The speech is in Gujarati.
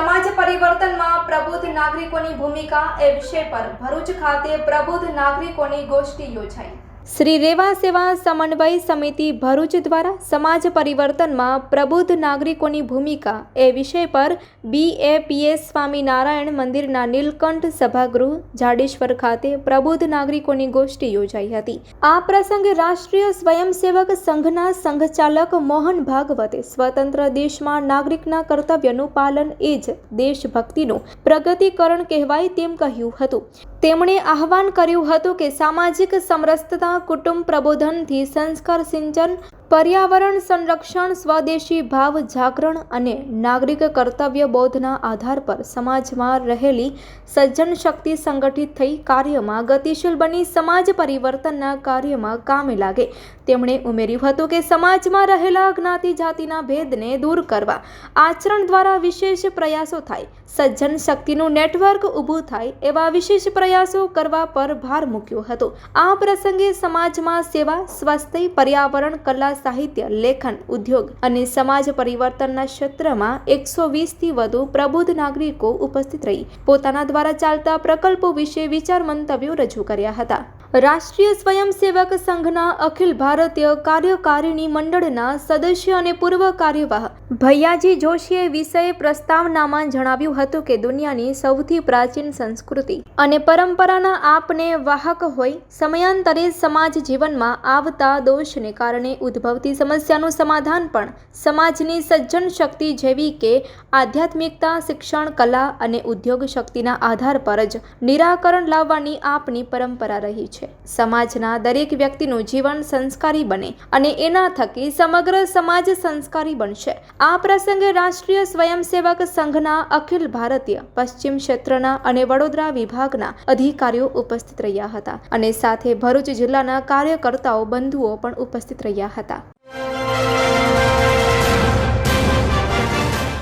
સમાજ પરિવર્તનમાં પ્રબુદ્ધ નાગરિકોની ભૂમિકા એ વિષય પર ભરૂચ ખાતે પ્રબુદ્ધ નાગરિકોની ગોષ્ઠી યોજાઈ. શ્રી રેવા સેવા સમન્વય સમિતિ ભરૂચ દ્વારા સમાજ પરિવર્તનમાં પ્રબુદ્ધ નાગરિકોની ભૂમિકા એ વિષય પર બીએપીએસ સ્વામિનારાયણ મંદિરના નીલકંઠ સભાગૃહ, જાડેશ્વર ખાતે પ્રબુદ્ધ નાગરિકોની ગોષ્ઠી યોજાઈ હતી. આ પ્રસંગે રાષ્ટ્રીય સ્વયંસેવક સંઘના સંઘચાલક મોહન ભાગવતે સ્વતંત્ર દેશમાં નાગરિકના કર્તવ્યનું પાલન એ જ દેશભક્તિનું પ્રગતિકરણ કહેવાય તેમ કહ્યું હતું. તેમણે આહવાન કર્યું હતું કે સામાજિક સમરસતા કુટુંબ પ્રબોધનથી સંસ્કાર સિંચન પર્યાવરણ સંરક્ષણ, સ્વદેશી ભાવ જાગરણ અને નાગરિક કર્તવ્ય બોધના આધાર પર સમાજમાં રહેલી સજ્જન શક્તિ સંગઠિત થઈ કાર્યમાં ગતિશીલ બની સમાજ પરિવર્તનના કાર્યમાં કામે લાગે. તેમણે ઉમેર્યું હતું કે સમાજમાં રહેલા જ્ઞાતિ જાતિના ભેદને દૂર કરવા આચરણ દ્વારા વિશેષ પ્રયાસો થાય. સજ્જન શક્તિનું નેટવર્ક ઊભું થાય એવા વિશેષ પ્રયાસો કરવા પર ભાર મૂક્યો હતો. આ પ્રસંગે સમાજમાં સેવા, સ્વાસ્થ્ય, પર્યાવરણ, કલા સાહિત્ય, લેખન, ઉદ્યોગ અને સમાજ પરિવર્તનના ક્ષેત્રમાં એકસો વીસથી વધુ પ્રબુદ્ધ નાગરિકો ઉપસ્થિત રહી પોતાના દ્વારા ચાલતા પ્રકલ્પો વિશે વિચાર મંતવ્યો રજૂ કર્યા હતા. રાષ્ટ્રીય સ્વયંસેવક સંઘના અખિલ ભારતીય કાર્યકારિણી મંડળના સદસ્ય અને પૂર્વ કાર્યવાહ ભૈયાજી જોશીએ વિષય પ્રસ્તાવનામાં જણાવ્યું હતું કે દુનિયાની સૌથી પ્રાચીન સંસ્કૃતિ અને પરંપરાના આપને વાહક હોય સમયાંતરે સમાજ જીવનમાં આવતા દોષને કારણે ઉદ્ભવતી સમસ્યાનું સમાધાન પણ સમાજની સજ્જન શક્તિ જેવી કે આધ્યાત્મિકતા, શિક્ષણ, કલા અને ઉદ્યોગ શક્તિના આધાર પર જ નિરાકરણ લાવવાની આપની પરંપરા રહી છે. સમાજના દરેક વ્યક્તિનું જીવન સંસ્કારી બને અને એના થકી સમગ્ર સમાજ સંસ્કારી બનશે. આ પ્રસંગે રાષ્ટ્રીય સ્વયંસેવક સંઘના અખિલ ભારતીય પશ્ચિમ ક્ષેત્રના અને વડોદરા વિભાગના અધિકારીઓ ઉપસ્થિત રહ્યા હતા અને સાથે ભરૂચ જિલ્લાના કાર્યકર્તાઓ બંધુઓ પણ ઉપસ્થિત રહ્યા હતા.